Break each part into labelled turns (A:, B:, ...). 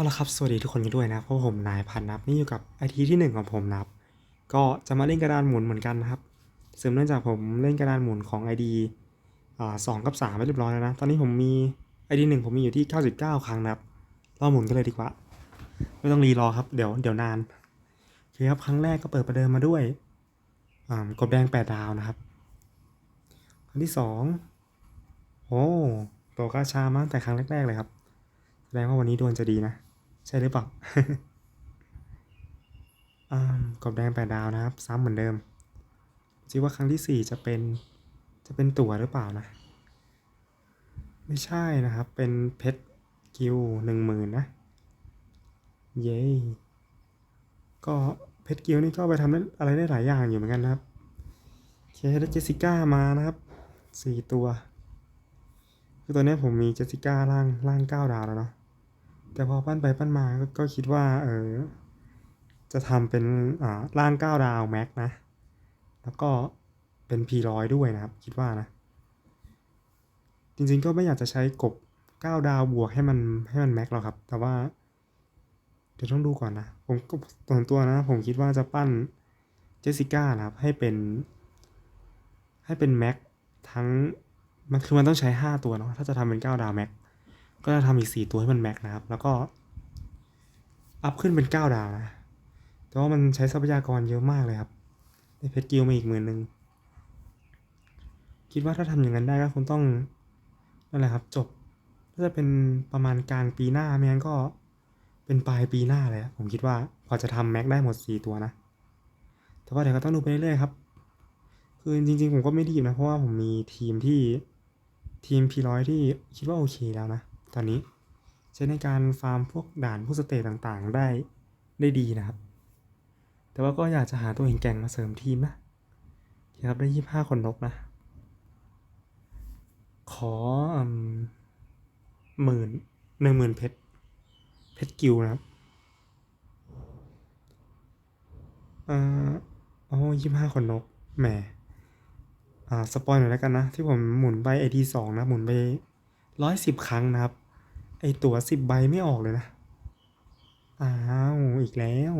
A: เอาละครับ สวัสดีทุกคนกันด้วยนะ เพราะผมนายพันนับนี่อยู่กับไอทีที่หนึ่งของผมนะครับ ก็จะมาเล่นกระดานหมุนเหมือนกันนะครับสืบเนื่องจากผมเล่นกระดานหมุนของ ID อ่าสองกับสามไปเรียบร้อยแล้วนะ ตอนนี้ผมมี ID หนึ่งผมมีอยู่ที่ 99 ครั้งนะครับรอหมุนกันเลยดีกว่า ไม่ต้องรีรอครับ เดี๋ยวเดี๋ยวนานโอเคครับ ครั้งแรกก็เปิดประเดิมมาด้วยอ่ากบแดง 8 ดาวนะครับ ครั้งที่สองโอ้ตัวกาชามาตั้งแต่ครั้งแรกๆเลยครับแสดงว่าวันนี้ดวงจะดีนะ ใช่หรือเปล่าอ่ากบแดงแปดดาวนะครับ ซ้ำเหมือนเดิมคิดว่าครั้งที่สี่จะเป็นจะเป็นตั๋วหรือเปล่านะ ไม่ใช่นะครับ เป็นเพชรกิวหนึ่งหมื่นนะ เย้ก็เพชรกิวนี่ก็ไปทำได้อะไรได้หลายอย่างอยู่เหมือนกันนะครับเคได้เจสิก้ามานะครับสี่ตัว คือตอนนี้ผมมีเจสสิก้าล่างล่างเก้าดาวแล้วเนาะ แต่พอปั้นไปปั้นมาก็ก็คิดว่าเออจะทำเป็นอ่าร่างเก้าดาวแม็กนะ แล้วก็เป็น P ร้อยด้วยนะครับ คิดว่านะ จริงๆก็ไม่อยากจะใช้กบเก้าดาวบวกให้มันให้มันแม็กหรอกครับ แต่ว่า เดี๋ยวต้องดูก่อนนะ ผมก็ส่วนตัวนะ ผมคิดว่าจะปั้นเจสสิก้านะครับ ให้เป็น ให้เป็นแม็กทั้งมันคือมันต้องใช้ห้าตัวเนาะถ้าจะทำเป็นเก้าดาวแม็ก ก็จะทำอีกสี่ตัวให้มันแม็กนะครับ แล้วก็อัพขึ้นเป็นเก้าดาวนะ แต่ว่ามันใช้ทรัพยากรเยอะมากเลยครับ ได้เพชรกิลมาอีกหมื่นหนึ่ง คิดว่าถ้าทำอย่างนั้นได้ก็คงต้องนั่นแหละครับ จบน่าจะเป็นประมาณกลางปีหน้าไม่งั้นก็เป็นปลายปีหน้าเลยผมคิดว่าพอจะทำแม็กได้หมดสี่ตัวนะ แต่ว่าเดี๋ยวก็ต้องดูไปเรื่อยๆครับ คือจริง ๆ ผมก็ไม่รีบนะ เพราะว่าผมมีทีมที่ทีมพีร้อยที่คิดว่าโอเคแล้วนะ ตอนนี้ใช้ในการฟาร์มพวกด่านพวกสเตจต่างๆ ได้ได้ดีนะครับ แต่ว่าก็อยากจะหาตัวเก่งมาเสริมทีมนะครับได้ยี่ห้าคนนกนะ ขออมหมื่นหนึ่งหมื่นเพชรเพชรกิวนะครับอ่อโอ้ยี่ห้าคนนกแหมอ่าสปอยหน่อยแล้วกันนะ ที่ผมหมุนใบไอดีสองนะ หมุนไปร้อยสิบครั้งนะครับ ไอตั๋วสิบใบไม่ออกเลยนะ อ้าว อีกแล้ว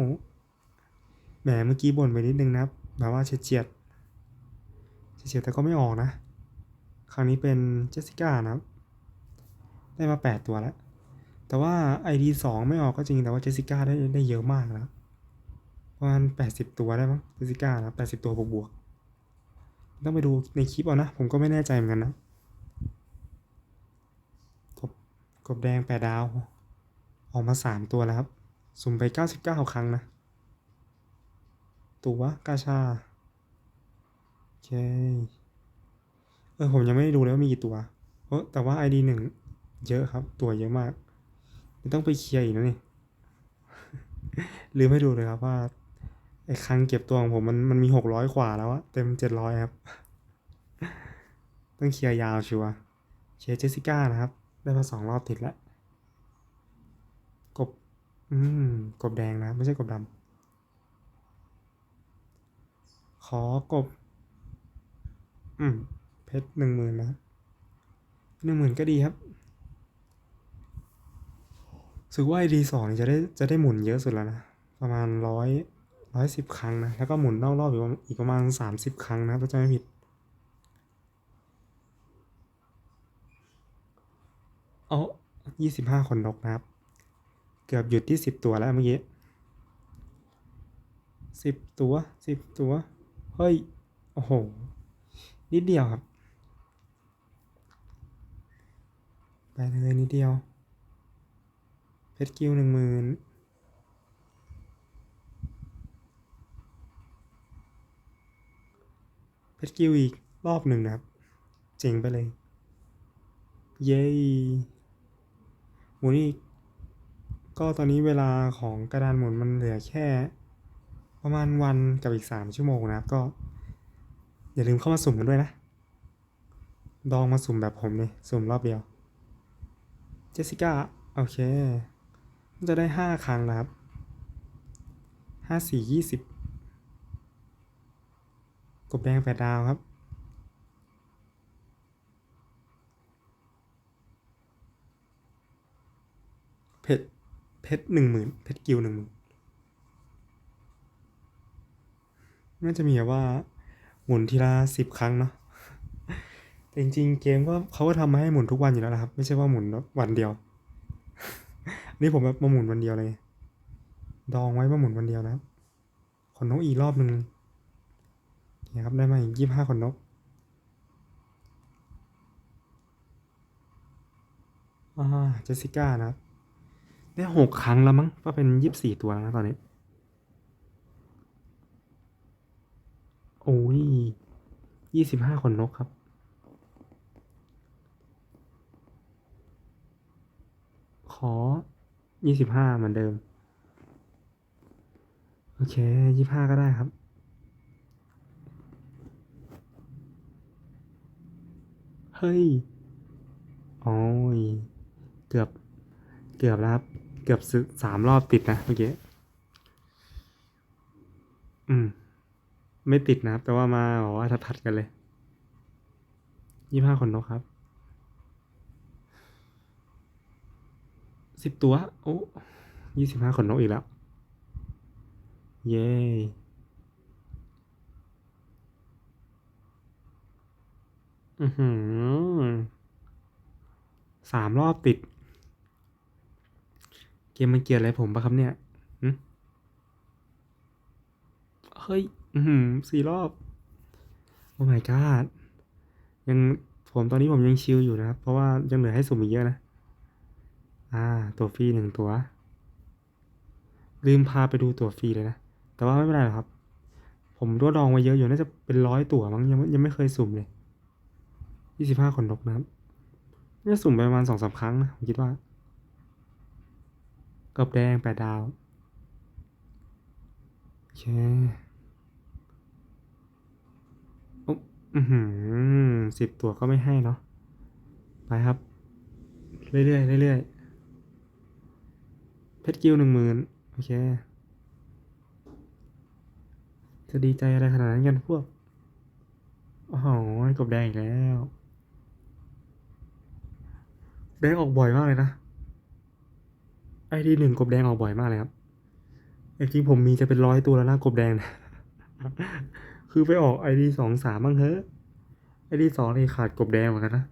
A: แหมเมื่อกี้บ่นไปนิดนึงนะ แบบว่าเฉียดเฉียดเฉียดแต่ก็ไม่ออกนะ ครั้งนี้เป็นเจสสิก้านะ ได้มาแปดตัวแล้ว แต่ว่า ID สองไม่ออกก็จริง แต่ว่าเจสสิก้าได้ได้เยอะมากนะประมาณแปดสิบตัวได้มั้งเจสสิก้านะแปดสิบตัวบวกบวกๆต้องไปดูในคลิปเอานะ ผมก็ไม่แน่ใจเหมือนกันนะ กบ กบแดงแปดดาว ออกมาสามตัวแล้วครับ สุ่มไปเก้าสิบเก้าครั้งนะ ตัวกาชา โอเค เออ ผมยังไม่ได้ดูเลยว่ามีกี่ตัว เออแต่ว่า ID หนึ่งเยอะครับ ตัวเยอะมาก ต้องไปเคลียร์อีกนะนี่ ลืมไม่ดูเลยครับว่าไอ้ครั้งเก็บตัวของผมมันมันมีหกร้อยกว่าแล้วอะเต็มเจ็ดร้อยครับ ต้องเคลียร์ยาวชัวเคลียร์เจสิก้านะครับ ได้มาสองรอบติดแล้ว กบ อืม กบแดงนะ ไม่ใช่กบดำ ขอกบ อืม เพชรหนึ่งหมื่นนะหนึ่งหมื่นก็ดีครับรู้สึกว่าไอดีสองนี่จะได้จะได้หมุนเยอะสุดแล้วนะ ประมาณร้อยร้อยสิบครั้งนะ แล้วก็หมุนนอกรอบอีกประมาณอีกประมาณสามสิบครั้งนะถ้าจำไม่ผิด เอา ยี่สิบห้าคนนกนะครับ เกือบหยุดที่สิบตัวแล้วเมื่อกี้สิบตัวสิบตัว เฮ้ย โอ้โห นิดเดียวครับ ไปเลยนิดเดียว เพชรกิวหนึ่งหมื่นเพชรกิวอีกรอบหนึ่งนะครับ เจ๋งไปเลย เย้ หมุนอีก ก็ตอนนี้เวลาของกระดานหมุนมันเหลือแค่ ประมาณวันกับอีกสามชั่วโมงนะครับ ก็ อย่าลืมเข้ามาสุ่มกันด้วยนะ ดองมาสุ่มแบบผมเลยสุ่มรอบเดียว เจสสิก้า โอเค จะได้ห้าครั้งนะครับห้าสี่ยี่สิบกบแดงแปดดาวครับ ชรเพชรหนึ่งหมื่นเพชรกิวหนึ่งหมื่นน่าจะมีว่าหมุนทีละสิบครั้งเนาะแต่จริงๆเกมก็เขาก็ทำมาให้หมุนทุกวันอยู่แล้วนะครับ ไม่ใช่ว่าหมุนวันเดียว นี่ผมแบบมาหมุนวันเดียวเลย ดองไว้มาหมุนวันเดียวนะขนนกอีกรอบหนึ่งนี่ครับได้มาอีกยี่สิบห้าขนนกอ่าเจสสิก้านะครับ ได้หกครั้งแล้วมั้งก็เป็นยี่สิบสี่ตัวแล้วนะตอนนี้ โอ้ยยี่สิบห้าขนนกครับ ขอยี่สิบห้าเหมือนเดิม โอเคยี่ห้าก็ได้ครับเฮ้ย โอ้ย เกือบ เกือบแล้วครับ กือบซึสามรอบติดนะเมื่อกี้ อืม ไม่ติดนะครับ แต่ว่ามาบอกว่าถัดๆกันเลยยี่ห้าคนนกครับ สิบตัว โอ้ยี่สิบห้าคนนกอีกแล้ว เย้อือหือสามรอบติด มมันเกลียดอะไรผมปะครับเนี่ยเฮ้ย อือหือสี่รอบ โอ้ my god ยังผมตอนนี้ผมยังชิลอยู่นะครับ เพราะว่ายังเหลือให้สุ่มอีกเยอะนะ อ่า ตัวฟรีหนึ่งตัว ลืมพาไปดูตัวฟรีเลยนะ แต่ว่าไม่เป็นไรหรอกครับ ผมรวดรองไว้เยอะอยู่ น่าจะเป็นร้อยตัวมั้งยังยังไม่เคยสุ่มเลยยี่สิบห้าขนนกนะครับน่าจะสุ่มไปประมาณสองสามครั้งนะผมคิดว่า บแดงแปดดาว โอเคโอ้อือหือสิบตัวก็ไม่ให้เนาะ ไปครับ เรื่อยๆเรื่อยๆ เพชรกิวหนึ่งหมื่นโอเค จะดีใจอะไรขนาดนั้นกันพวก โอ้โหกบแดงอีกแล้ว แดงออกบ่อยมากเลยนะ ไอดีหนึ่งกบแดงออกบ่อยมากเลยครับจริงผมมีจะเป็นร้อยตัวแล้วนะกบแดงนะคือไปออกไอดีสองสามบ้างเถอะไอดีสองนี่ขาดกบแดงเหมือนกันนะ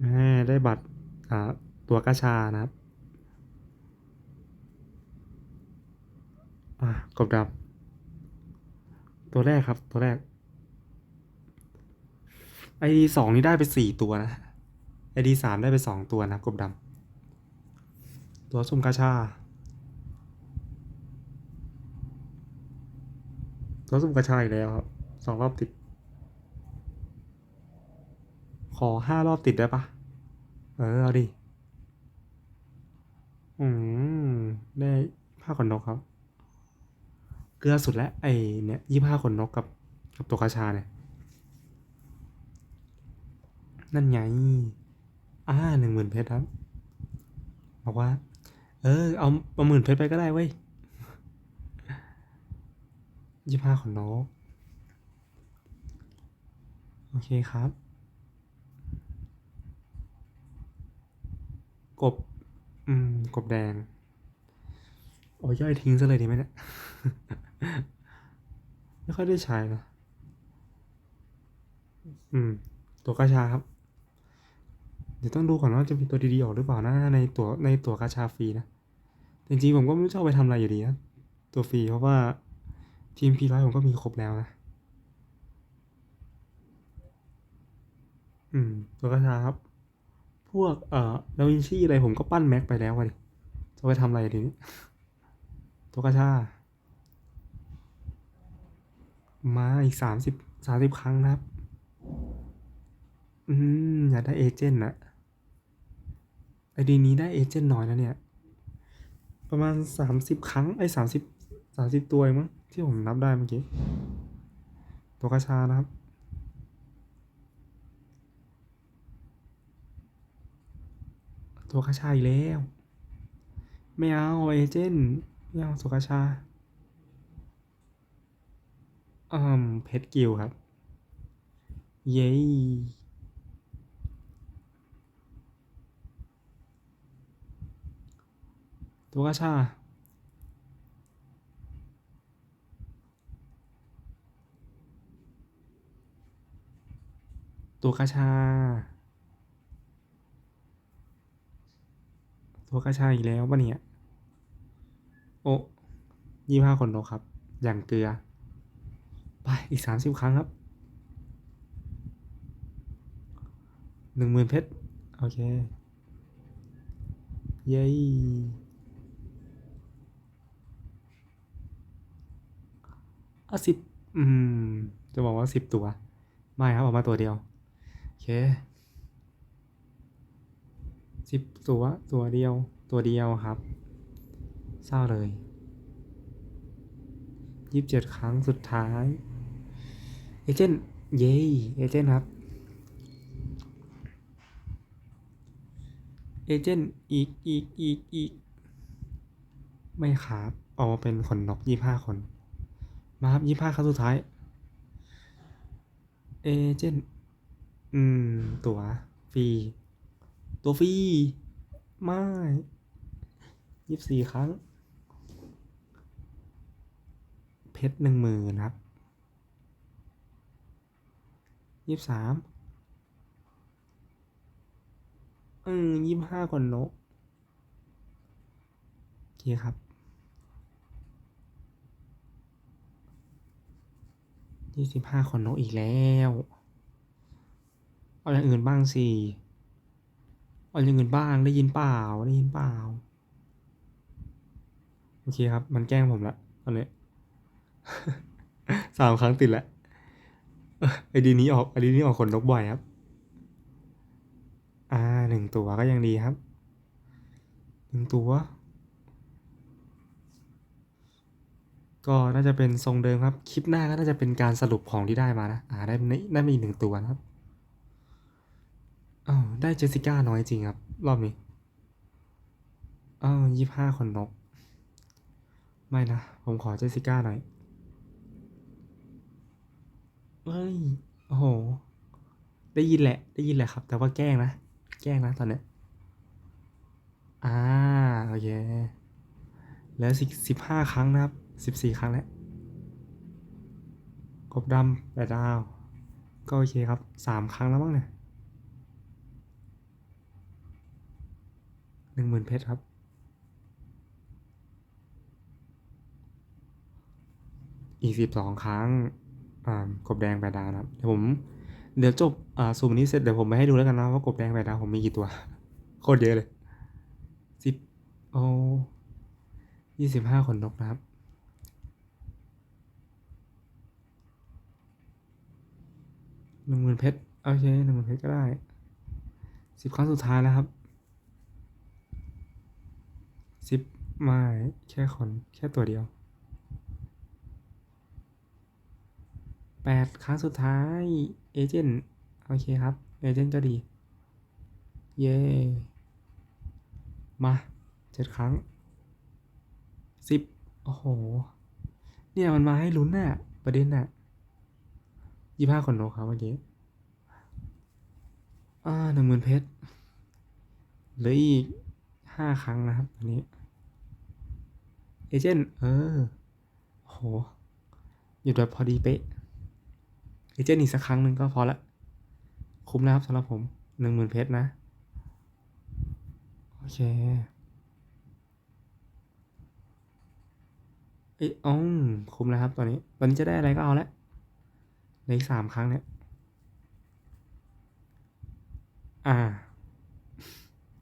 A: แหมได้บัตรอ่าตัวกาชานะครับอะกบดำตัวแรกครับตัวแรกไอดีสองนี่ได้ไปสี่ตัวนะไอดีสามได้ไปสองตัวนะกบดำ ตัวสุ่มกาชา ตัวสุ่มกาชาอีกแล้วครับสองรอบติด ขอห้ารอบติดได้ปะเออ เอาดิ อืม ได้ผ้าขนนกครับ เกลือสุดแล้วไอเนี่ยยี่ห้าขนนกกับกับตัวกาชาเนี่ย นั่นไงอ่าหนึ่งหมื่นเพชรครับ บอกว่า ออ เอาเอาหมื่นเพชรไปก็ได้เว้ยยี่ห้าขนนกโอเคครับ กบ อืม กบแดง โอ้ยย่อยทิ้งซะเลยดีไหมเนี่ย ไม่ค่อยได้ใช้นะอืม ตัวกาชาครับ เดี๋ยวต้องดูก่อนว่าจะมีตัวดีๆออกหรือเปล่านะในตัวในตัวกาชาฟรีนะ จริงๆผมก็ไม่รู้จะเอาไปทำอะไรอยู่ดีนะ ตัวฟรีเพราะว่าทีมพีร้อยผมก็มีครบแล้วนะ อืม ตัวกาชาครับ พวกเอ่อดาวินชีอะไรผมก็ปั้นแม็กไปแล้วอะดิ จะไปทำอะไรทีนี้ตัวกาชา มาอีกสามสิบสามสิบครั้งนะครับ อืม อยากได้เอเจนต์นะไอดีนี้ได้เอเจนต์น้อยนะเนี่ย ประมาณสามสิบครั้งไอ้สามสิบสามสิบตัวเองมั้งที่ผมนับได้เมื่อกี้ ตัวกระชานะครับ ตัวกระชาอีกแล้ว ไม่เอาเอเจนต์ไม่เอาตัวกระชาอืมเพชรกิลครับ เย้ ตัวกระชาตัวกระชา ตัวกระชาอีกแล้วปะเนี่ย โอ้ยี่ห้าคนนกครับ อย่างเกลือ ไปอีกสามสิบครั้งครับหนึ่งหมื่นเพชร โอเค เย้ อะสิบอืม จะบอกว่าสิบตัว ไม่ครับออกมาตัวเดียว โอเคสิบตัวตัวเดียว ตัวเดียวครับเศร้าเลยยี่สิบเจ็ดครั้งสุดท้าย เอเจนต์เย้เอเจนต์ครับ เอเจนต์อีกอีกอีกอีก ไม่ครับออกมาเป็นขนนกยี่ห้าคน มาครับยี่ห้าครั้งสุดท้าย เอเจนต์อืม ตัวฟรี ตัวฟรี ไม่ยี่สี่ครั้ง เพชรหนึ่งหมื่นครับยี่สามอืมยี่ห้าคนนกโอเคครับ ยี่สิบห้าคนนกอีกแล้ว เอาอย่างอื่นบ้างสิเอาอย่างอื่นบ้างได้ยินเปล่าได้ยินเปล่าโอเคครับ มันแกล้งผมละตอนนี้สามครั้งติดล้วเอ้อไอดีนี้ออกไอดีนี้ออกขนนกบ่อยครับ อ่าหนึ่งตัวก็ยังดีครับหนึ่งตัว ก็น่าจะเป็นทรงเดิมครับ คลิปหน้าก็น่าจะเป็นการสรุปของที่ได้มานะ อ่าได้ได้ได้มาอีกหนึ่งตัวนะครับอ้าวได้เจสสิก้าน้อยจริงครับ รอบนี้อ้าวยี่ห้าคนนก ไม่นะ ผมขอเจสสิก้าหน่อยเฮ้ย โอ้โห ได้ยินแหละ ได้ยินแหละครับ แต่ว่าแกล้งนะ แกล้งนะตอนเนี้ยอ่า โอเค แล้วสิสิบห้าครั้งนะครับ สิบสี่ครั้งแล้วกบดำแปดดาว ก็โอเคครับสามครั้งแล้วมั้งเนี่ยหนึ่งหมื่นเพชรครับอีกสิบสองครั้งอ่ากบแดงแปดดาวนะครับ เดี๋ยวผม เดี๋ยวจบอ่าสุ่มนี้เสร็จเดี๋ยวผมไปให้ดูแล้วกันนะว่ากบแดงแปดดาวผมมีกี่ตัว โคตรเยอะเลยสิบโอ้ยี่สิบห้าขนนกนะครับ หนึ่งหมื่นเพชรโอเคหนึ่งหมื่นเพชรก็ได้สิบครั้งสุดท้ายแล้วครับสิบไม่แค่คนแค่ตัวเดียวแปดครั้งสุดท้ายเอเจนต์โอเคครับเอเจนต์ก็ดี เย้มาเจ็ดครั้งสิบโอ้โห เนี่ยมันมาให้ลุ้นน่ะ ประเด็นน่ะ ยี่ห้าคนนกครับเมื่อกี้ อ่าหนึ่งหมื่นเพชรเหลืออีกห้าครั้งนะครับอันนี้ เอเจนต์เออ โห อยู่แบบพอดีเป๊ะ เอเจนต์อีกสักครั้งหนึ่งก็พอละ คุ้มแล้วครับสำหรับผมหนึ่งหมื่นเพชรนะ โอเคเอ้ยอ๋อคุ้มแล้วครับตอนนี้ ตอนนี้จะได้อะไรก็เอาละ เหลืออีกสามครั้งเนี่ย อ่า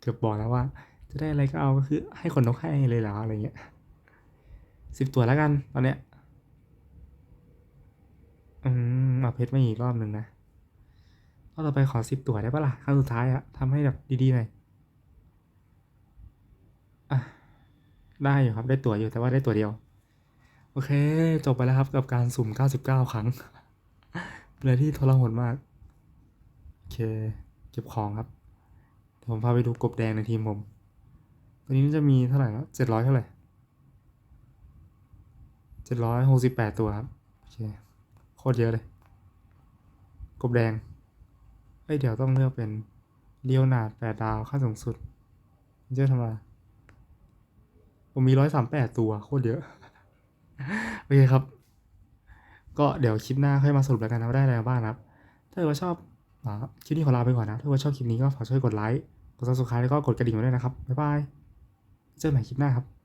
A: เกือบบอกแล้วว่า จะได้อะไรก็เอาก็คือ ให้คนนกให้เลยเหรออะไรเงี้ยสิบตัวแล้วกันตอนเนี้ย อืมเอาเพชรมาอีกรอบหนึ่งนะรอบต่อไปขอสิบตัวได้ปะล่ะครั้งสุดท้ายอะทำให้แบบดีๆหน่อยอะได้อยู่ครับได้ตัวอยู่แต่ว่าได้ตัวเดียว โอเค จบไปแล้วครับกับการสุ่ม 99 ครั้ง เป็นอะไรที่ทรหดมาก โอเค เก็บของครับผมพาไปดูกบแดงในทีมผม ตอนนี้จะมีเท่าไหร่แล้วเจ็ดร้อยเท่าไหร่เจ็ดร้อยหกสิบแปดตัวครับ โอเค โคตรเยอะเลย กบแดง เอ้ย เดี๋ยวต้องเลือกเป็นเลียวนาดแปดดาวขั้นสูงสุดมันจะทำอะไรผมมีร้อยสามแปดตัว โคตรเยอะ โอเคครับ ก็เดี๋ยวคลิปหน้าค่อยมาสรุปแล้วกันนะว่าได้อะไรบ้างนะครับ ถ้าเกิดว่าชอบอคลิปนี้ขอลาไปก่อนนะ ถ้าเกิดว่าชอบคลิปนี้ก็ฝากช่วยกดไลค์ กดซับสไครต์แล้วก็กดกระดิ่งไว้ด้วยนะครับ บ๊ายบาย เจอกันใหม่คลิปหน้าครับ